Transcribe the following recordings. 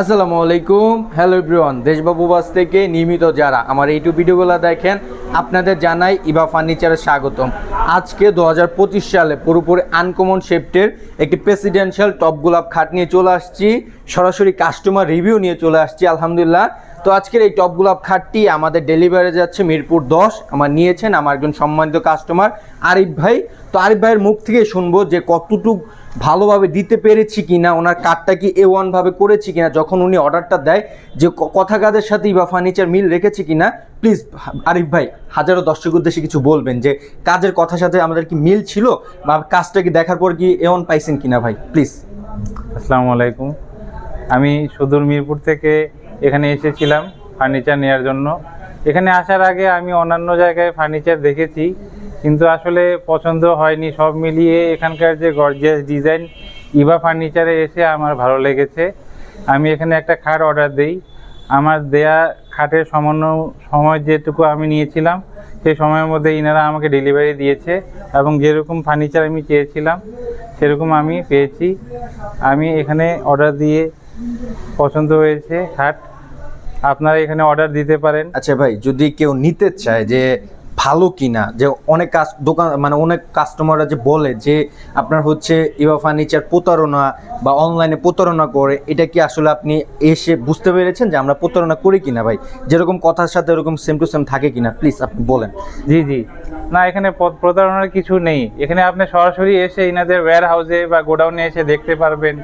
আসসালামু আলাইকুম। Hello everyone দেশবাবুবাস থেকে নিয়মিত যারা আমার ইউটিউব ভিডিওগুলো দেখেন, আপনাদের জানাই ইবা ফার্নিচারের স্বাগতম। আজকে দু হাজার পঁচিশ সালে পুরোপুরি আনকমন শেফটের একটি প্রেসিডেন্সিয়াল টপ গোলাপ খাট নিয়ে চলে আসছি। সরাসরি কাস্টমার রিভিউ নিয়ে চলে আসছি, আলহামদুলিল্লাহ। তো আজকের এই টপ গোলাপ খাটটি আমাদের ডেলিভারি যাচ্ছে মিরপুর দশ। আমার নিয়েছেন, আমার একজন সম্মানিত কাস্টমার আরিফ ভাই। তো আরিফ ভাইয়ের মুখ থেকে শুনব যে কতটুকু ভালোভাবে দিতে পেরেছি কি না ওনার কার্ডটা কি এ ওয়ানভাবে করেছি কি না যখন উনি অর্ডারটা দেয়, যে কথা কাজের সাথে বা ফার্নিচার মিল রেখেছি কি না প্লিজ আরিফ ভাই, হাজারো দর্শক উদ্দেশ্যে কিছু বলবেন যে, কাজের কথার সাথে আমাদের কি মিল ছিল বা কাজটা কি দেখার পর কি এ ওয়ান পাইছেন কি না ভাই প্লিজ আসসালামু আলাইকুম। আমি সুদূর মিরপুর থেকে এখানে এসেছিলাম ফার্নিচার নেওয়ার জন্য। এখানে আসার আগে আমি অন্যান্য জায়গায় ফার্নিচার দেখেছি। কিন্তু আসলে পছন্দ হয়নি, সব মিলিয়ে এখানকার যে গর্জিয়াস ডিজাইন ইভা ফার্নিচারে এসে আমার ভালো লেগেছে। আমি এখানে একটা খাট অর্ডার দিই। আমার দেয়া খাটের সামান্য সময় যেটুকু আমি নিয়েছিলাম, সেই সময়ের মধ্যে ইনারা আমাকে ডেলিভারি দিয়েছে এবং যেরকম ফার্নিচার আমি চেয়েছিলাম, সেরকম আমি পেয়েছি। আমি এখানে অর্ডার দিয়ে পছন্দ হয়েছে খাট। আপনারা এখানে অর্ডার দিতে পারেন। আচ্ছা ভাই, যদি কেউ নিতে চায় যে ভালো কিনা, যে অনেক কাজ দোকান মানে অনেক কাস্টমাররা যে বলে যে আপনার হচ্ছে ইভা ফার্নিচার প্রতারণা বা অনলাইনে প্রতারণা করে, এটা কি আসলে আপনি এসে বুঝতে পেরেছেন যে আমরা প্রতারণা করি কিনা ভাই? যেরকম কথার সাথে এরকম সেম টু সেম থাকে কিনা প্লিজ আপনি বলেন। জি জি। না, এখানে প্রতারণার কিছু নেই। এখানে আপনি সরাসরি এসে ইনাদের ওয়্যার হাউসে বা গোডাউনে এসে দেখতে পারবেন।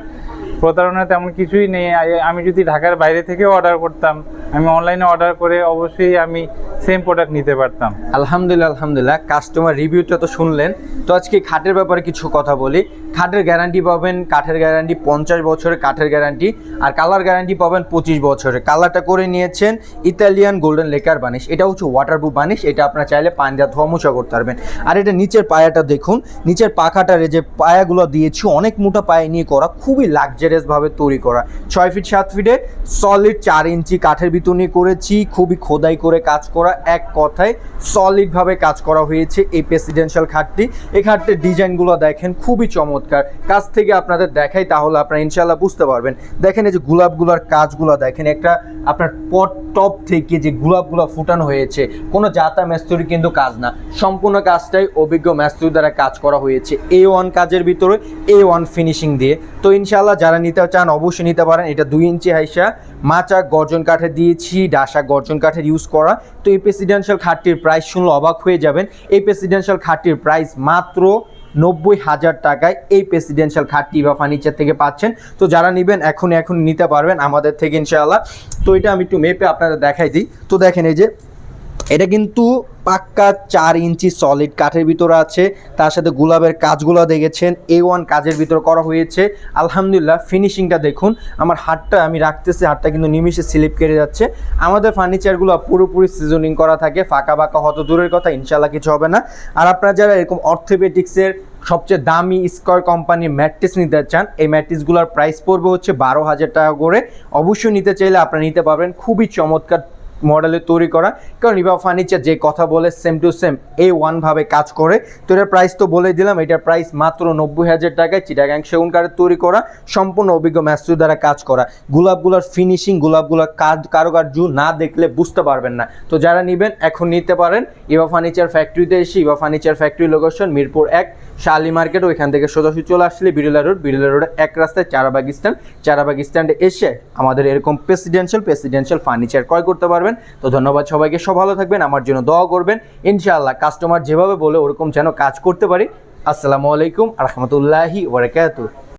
প্রতারণা তেমন কিছুই নেই। আমি যদি ঢাকার বাইরে থেকে অর্ডার করতাম, আমি অনলাইনে অর্ডার করে অবশ্যই আমি সেম প্রোডাক্ট নিতে পারতাম। আলহামদুলিল্লাহ আলহামদুলিল্লাহ। কাস্টমার রিভিউটা তো শুনলেন। তো আজকে খাটের ব্যাপারে কিছু কথা বলি। খাটের গ্যারান্টি পাবেন, কাঠের গ্যারান্টি পঞ্চাশ বছরের কাঠের গ্যারান্টি আর কালার গ্যারান্টি পাবেন পঁচিশ বছরের। কালারটা করে নিয়েছেন ইতালিয়ান গোল্ডেন লেকার বানিশ। এটা হচ্ছে ওয়াটারপ্রুফ বানিশ, এটা আপনারা চাইলে পাঞ্জা ধোয়া মোছা করতে পারবেন। আর এটা নিচের পায়াটা দেখুন, নিচের পাখাটার যে পায়াগুলো দিয়েছি, অনেক মোটা পায়ে নিয়ে করা, খুবই লাক্সারিয়াসভাবে তৈরি করা। ছয় ফিট সাত ফিটে সলিড চার ইঞ্চি কাঠের ভিতর নিয়ে করেছি, খুবই খোদাই করে কাজ করা। এক কথায় সলিডভাবে কাজ করা হয়েছে এই প্রেসিডেন্সিয়াল খাটটি। এই খাটটির ডিজাইনগুলো দেখেন, খুবই চমৎকার। কাছ থেকে আপনাদের দেখাই, তাহলে আপনারা ইনশাল্লাহ বুঝতে পারবেন। দেখেন এই যে গোলাপগুলোর কাজগুলো দেখেন, একটা আপনার পট টপ থেকে যে গোলাপগুলো ফুটানো হয়েছে, কোনো জাতা ম্যাস্তুরি কিন্তু কাজ না। সম্পূর্ণ কাজটাই অভিজ্ঞ ম্যাস্তুরি দ্বারা কাজ করা হয়েছে এ ওয়ান কাজের ভিতরে এ ওয়ান ফিনিশিং দিয়ে। তো ইনশাল্লাহ যারা নিতে চান অবশ্যই নিতে পারেন। এটা দুই ইঞ্চি হাইসা, মাচা গর্জন কাঠে দিয়েছি, ডাসা গর্জন কাঠের ইউজ করা। তো এই প্রেসিডেন্সিয়াল খাটটির প্রাইস শুনলে অবাক হয়ে যাবেন। এই প্রেসিডেন্সিয়াল খাটটির প্রাইস মাত্র নব্বই হাজার টাকায় এই প্রেসিডেন্সিয়াল খাটটি বা ফার্নিচার থেকে পাচ্ছেন। তো যারা নেবেন এখন এখন নিতে পারবেন আমাদের থেকে ইনশাআল্লাহ। তো এটা আমি একটু মেপে আপনাদের দেখাই দিই। তো দেখেন এই যে, এটা কিন্তু পাক্কা চার ইঞ্চি সলিড কাঠের ভিতরে আছে। তার সাথে গোলাপের কাজগুলো দেখেছেন। এ ওয়ান কাজের ভিতরে করা হয়েছে। আলহামদুলিল্লাহ ফিনিশিংটা দেখুন। আমার হাতটা, আমি রাখতেছি, হাতটা কিন্তু নিমিশে স্লিপ কেটে যাচ্ছে। আমাদের ফার্নিচারগুলো পুরোপুরি সিজনিং করা থাকে। ফাঁকা ফাঁকা হত দূরের কথা ইনশাল্লাহ কিছু হবে না। আর আপনারা যারা এরকম অর্থোপেটিক্সের সবচেয়ে দামি স্কোয়ার কোম্পানির ম্যাট্রিস নিতে চান, এই ম্যাট্রিসগুলোর প্রাইস পড়বে হচ্ছে বারো হাজার টাকা করে। অবশ্যই নিতে চাইলে আপনারা নিতে পারবেন। খুবই চমৎকার মডেলে তৈরি করা। কারণ ইভা ফার্নিচার যে কথা বলে সেম টু সেম এই ওয়ানভাবে কাজ করে। তো এটার প্রাইস তো বলে দিলাম, এটার প্রাইস মাত্র নব্বই হাজার টাকায় চিটাগাং সেগুন কাঠের তৈরি করা, সম্পূর্ণ অভিজ্ঞ ম্যাস্ট্রি দ্বারা কাজ করা। গোলাপগুলোর ফিনিশিং গোলাপগুলোর কাজ, কারুকার্য না দেখলে বুঝতে পারবেন না। তো যারা নেবেন, এখন নিতে পারেন। ইভা ফার্নিচার ফ্যাক্টরিতে এসে Eva furniture factory location Mirpur এক শালি মার্কেট ওইখান থেকে সোজাসুজি চলে আসলে বিড়লা রোড বিড়লা রোডের এক রাস্তায় চারাবাগ স্ট্যান্ড চারাবাগ স্ট্যান্ডে এসে আমাদের এরকম প্রেসিডেন্সিয়াল প্রেসিডেন্সিয়াল ফার্নিচার ক্রয় করতে পারবেন। তো ধন্যবাদ সবাইকে। সব ভালো থাকবেন, আমার জন্য দোয়া করবেন। ইনশাআল্লাহ কাস্টমার যেভাবে বলে, ওরকম যেন কাজ করতে পারি। আসসালামু আলাইকুম রহমতুল্লাহি ওবরাকাতুহ